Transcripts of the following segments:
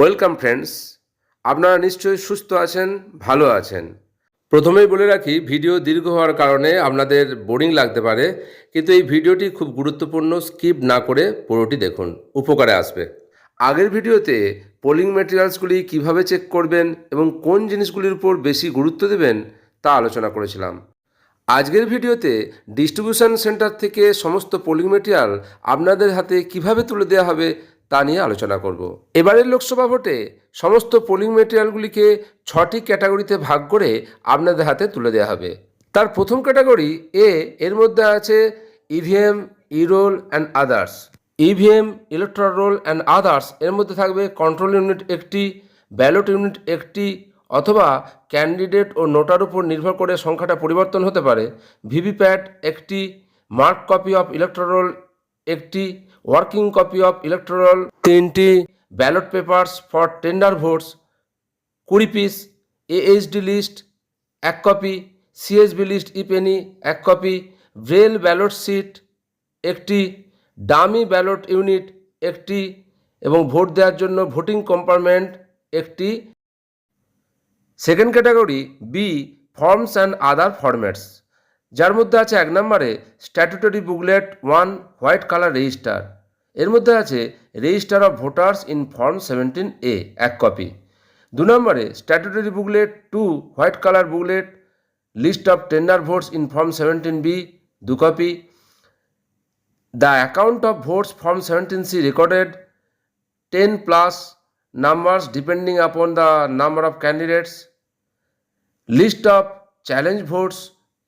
Welcome friends, আপনারা নিশ্চয়ই সুস্থ আছেন, ভালো আছেন। প্রথমেই বলে রাখি, ভিডিও দীর্ঘ হওয়ার কারণে আপনাদের বোরিং লাগতে পারে, কিন্তু এই ভিডিওটি খুব গুরুত্বপূর্ণ, স্কিপ না করে পুরোটি দেখুন, উপকারে আসবে। আগের ভিডিওতে পোলিং ম্যাটেরিয়ালসগুলি কীভাবে চেক করবেন এবং কোন জিনিসগুলির উপর বেশি গুরুত্ব দেবেন, তা আলোচনা করেছিলাম। আজকের ভিডিওতে ডিস্ট্রিবিউশন সেন্টার থেকে সমস্ত পোলিং মেটেরিয়াল আপনাদের হাতে কীভাবে তুলে দেওয়া হবে তা নিয়ে আলোচনা করব। এবারের লোকসভা ভোটে সমস্ত পোলিং মেটেরিয়ালগুলিকে ছটি ক্যাটাগরিতে ভাগ করে আপনাদের হাতে তুলে দেওয়া হবে। তার প্রথম ক্যাটাগরি এ এর মধ্যে আছে EVM E roll and others EVM electoral roll and others এর মধ্যে থাকবে কন্ট্রোল ইউনিট একটি ব্যালট ইউনিট একটি, অথবা ক্যান্ডিডেট ও নোটার উপর নির্ভর করে সংখ্যাটা পরিবর্তন হতে পারে। ভিভিপ্যাট একটি মার্ক কপি অফ ইলেকট্রাল একটি ওয়ার্কিং কপি অফ ইলেকট্রাল তিনটি ballot papers for tender votes, কুড়ি পিস এএইচডি লিস্ট এক কপি সিএসবি লিস্ট ইপেনি এক কপি ব্রেল ব্যালট সিট একটি ডামি ব্যালট ইউনিট একটি এবং ভোট দেওয়ার জন্য ভোটিং কম্পার্টমেন্ট একটি। Second category B forms and other formats যার মধ্যে আছে এক নম্বরে statutory booklet one white colour register এর মধ্যে আছে register of voters in form seventeen A, এক কপি। দু নম্বরে statutory booklet, two white colour booklet, list of tender votes in form seventeen B, দু copy. The account of votes form seventeen C recorded, ten plus numbers depending upon the number of candidates. List of challenge votes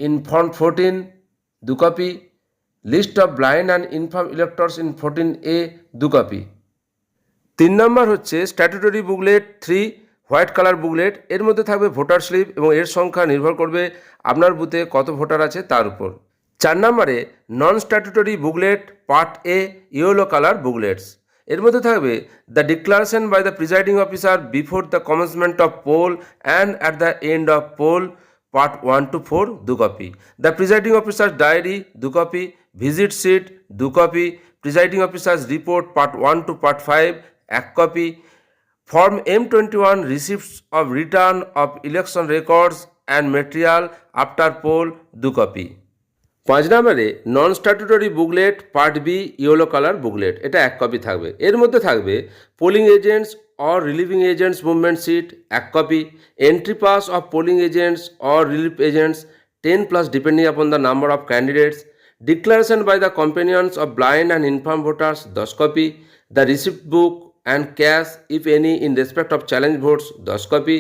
in form 14 দু copy. List of blind and infirm electors in fourteen A দু copy. তিন নম্বর হচ্ছে statutory booklet, three white colour booklet, এর মধ্যে থাকবে voter slip এবং এর সংখ্যা নির্ভর করবে আপনার বুথে কত ভোটার আছে তার উপর। চার নম্বরে non statutory booklet part A yellow colour booklets. এর মধ্যে থাকবে the declaration by the presiding officer before the commencement of poll and at the end of poll part one two four দু copy. The presiding officer diary দু copy. Visit sheet, দু copy, presiding officers report, part one two part five, এক copy. Form M twenty one receipts of return of election records and material after poll দু copy. পাঁচ নম্বরে non statutory booklet part B yellow colour booklet এটা এক copy থাকবে। এর মধ্যে থাকবে polling agents or relieving agents movement sheet এক copy. Entry pass of polling agents or relief agents ten plus depending upon the number of candidates the companions of blind and infirm voters দশ copy the receipt book and cash if any in respect of challenge votes দশ copy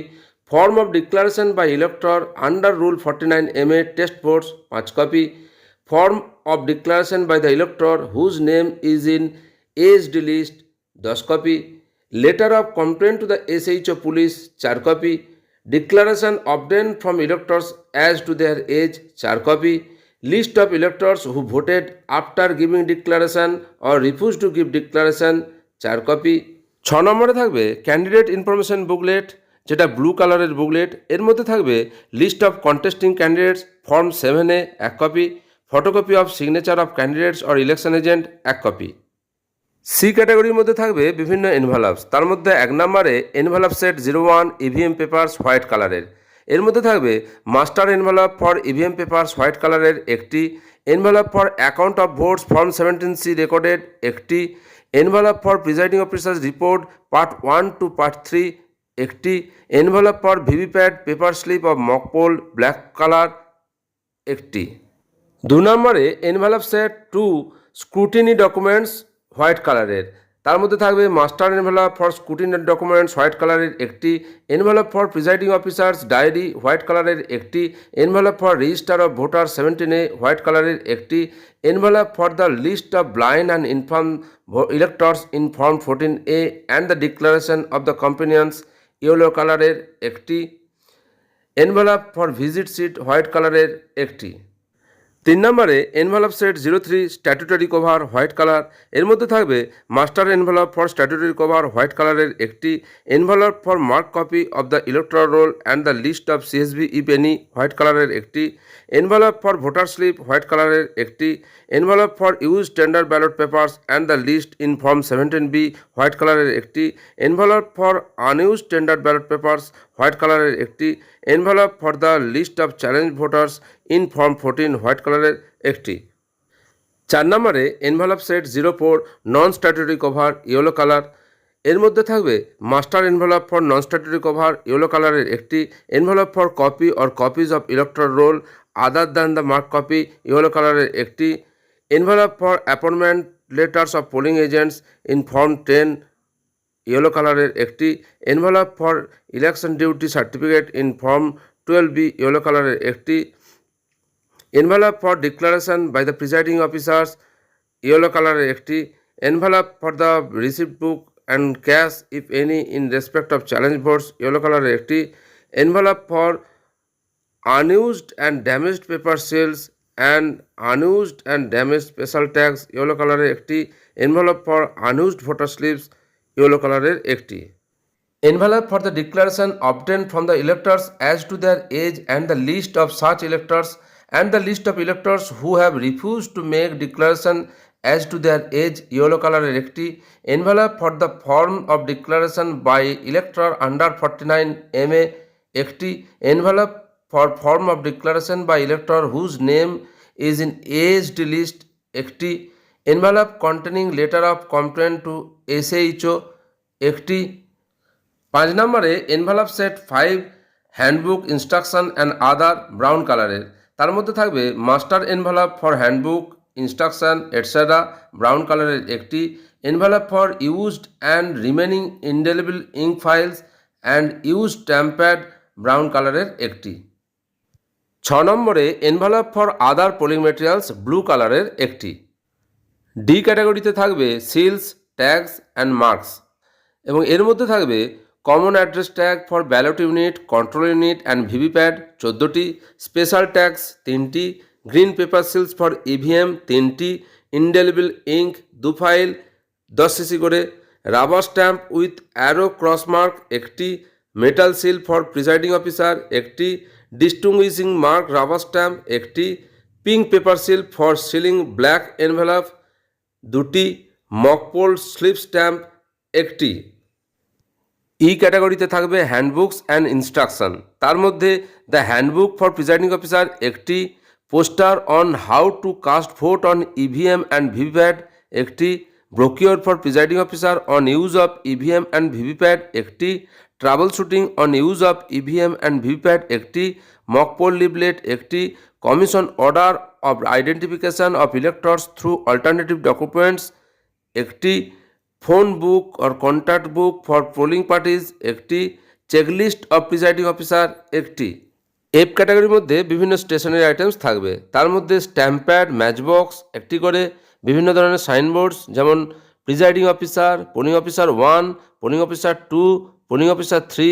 form of declaration by elector under rule forty nine M A test votes পাঁচ copy form of declaration by the elector whose name is in ASD list 10 copy letter of complaint to the SHO police 4 copy declaration obtained from electors as to their age 4 copy list of electors who voted after giving declaration or refused to give declaration চার copy. ছ নম্বরে থাকবে candidate information booklet, যেটা blue কালারের booklet. এর মধ্যে থাকবে list of contesting candidates, form সেভেনে এক copy. Photocopy of signature of candidates or election agent এক কপি। সি ক্যাটাগরির মধ্যে থাকবে বিভিন্ন এনভালাপস তার মধ্যে এক নম্বরে envelope set zero one EVM papers white কালারের এর মধ্যে থাকবে master envelope for EVM papers white কালারের একটি, envelope for account of votes form seventeen C recorded একটি, envelope for presiding officers report part one two part three একটি, envelope for VVPAT paper slip of mock poll black colour একটি। দু নম্বরে envelope set two scrutiny documents white কালারের। তার মধ্যে থাকবে master envelope for scrutiny documents, white কালারের একটি envelope for presiding officers diary, white কালারের একটি envelope for register of voter সেভেন্টিনে, white কালারের একটি envelope for the list of blind and infirm electors in form fourteen A and the declaration of the companions, yellow কালারের একটি envelope for visit sheet, white কালারের একটি। তিন নম্বরে envelope set zero three statutory cover white কালারের মধ্যে থাকবে master envelope for statutory cover white কালারের একটি envelope for mark copy of the electoral roll and the list of CSB if any white কালারের একটি envelope for voter slip white কালারের একটি envelope for use tender ballot papers and the list in form seventeen B white কালারের একটি envelope for unuse tender ballot papers white কালারের একটি envelope for the list of challenge voters in form fourteen white কালারের একটি। চার নম্বরে envelope set zero four non statutory cover yellow কালারের মধ্যে থাকবে master envelope for non statutory cover yellow কালারের একটি envelope for copy or copies of electoral roll other than the mark copy yellow কালারের একটি। Envelope for appointment letters of polling agents in form ten yellow কালারের একটি envelope for election duty certificate in form twelve B yellow কালারের একটি envelope for declaration by the presiding officers yellow কালারের একটি envelope for the receipt book and cash if any in respect of challenge votes yellow কালারের একটি envelope for unused and damaged paper seals and unused and damage special tags yellow কালারের একটি envelope for unused voter slips yellow কালারের একটি। Envelope for the declaration obtain from the electors as to their age and the list of search electors and the list of electors who have refuse to make declaration as to their age yellow কালারের একটি। Envelope for the form of declaration by elector under forty nine M A একটি। Envelope for form of declaration by elector whose name is in aged list একটি। Envelope containing letter of complain to SHO একটি পাঁচ নম্বরে envelope set five handbook instruction and other brown কালারের তার মধ্যে থাকবে master envelope for handbook instruction etcetera brown কালারের একটি। Envelope for used and remaining indelible ink phials and use stamp pad brown কালারের একটি। ছ নম্বরে envelope for other polling materials blue কালারের একটি। ডি ক্যাটাগরিতে থাকবে সিলস ট্যাগস অ্যান্ড মার্কস। এবং এর মধ্যে থাকবে common address tag for ballot unit, control unit and VVPAT চোদ্দোটি, স্পেশাল ট্যাক্স তিনটি, green paper seals for EVM তিনটি, ইনডেলিবল ইঙ্ক দু ফাইল দশ সিসি করে, rubber stamp with arrow cross mark একটি, metal seal for presiding officer একটি, distinguishing mark rubber stamp একটি, pink paper seal for sealing black envelope দুটি mock poll slip stamp একটি E ক্যাটাগরিতে থাকবে হ্যান্ডবুকস অ্যান্ড ইনস্ট্রাকশন তার মধ্যে the handbook for presiding officer একটি poster on how to cast vote on EVM and VVPAT একটি brochure for presiding officer on use of EVM and VVPAT একটি troubleshooting on use of EVM and VVPAT একটি mock poll leaflet একটি commission order of identification of electors through alternative documents, একটি phone book or contact book for polling parties, একটি checklist of presiding officer, একটি। F ক্যাটাগরির মধ্যে বিভিন্ন stationery items থাকবে। তার মধ্যে স্ট্যাম্প প্যাড ম্যাচবক্স, একটি করে বিভিন্ন ধরনের সাইনবোর্ডস, যেমন presiding officer, polling officer one, polling officer two, polling officer three,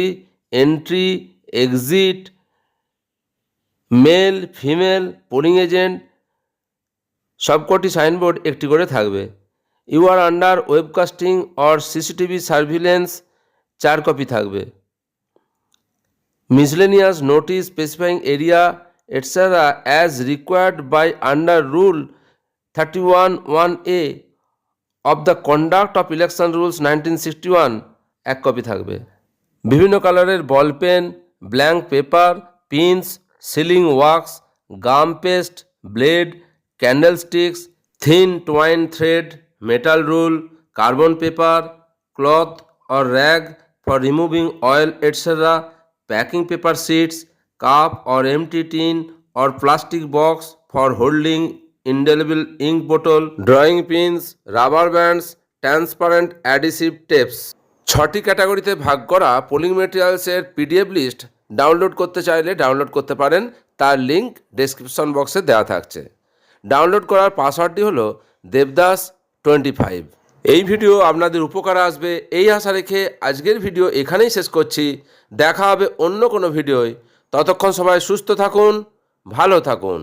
entry, exit male, female, polling agent, সবকটি সাইনবোর্ড একটি করে থাকবে। You are under webcasting or CCTV surveillance চার কপি থাকবে। Miscellaneous notice specifying area etcetera as required by under rule thirty one one A of the conduct of election rules nineteen sixty one এক copy থাকবে। বিভিন্ন কালারের ball pen blank paper pins sealing wax, gum paste, blade candle sticks thin twine thread, metal rule, carbon paper, cloth or rag for removing oil etcetera packing paper sheets, cup or empty tin or plastic box for holding indelible ink bottle drawing pins, rubber bands, transparent adhesive tapes. ছটি ক্যাটাগরিতে ভাগ করা polling মেটেরিয়ালসের PDF list download করতে চাইলে download করতে পারেন। তার লিঙ্ক ডেসক্রিপশন বক্সে দেওয়া থাকছে। ডাউনলোড করার পাসওয়ার্ডটি হলো দেবদাস টোয়েন্টি ফাইভ এই ভিডিও আপনাদের উপকারে আসবে। এই আশা রেখে আজকের ভিডিও এখানেই শেষ করছি। দেখা হবে অন্য কোনো ভিডিওয়। ততক্ষণ সবাই সুস্থ থাকুন, ভালো থাকুন।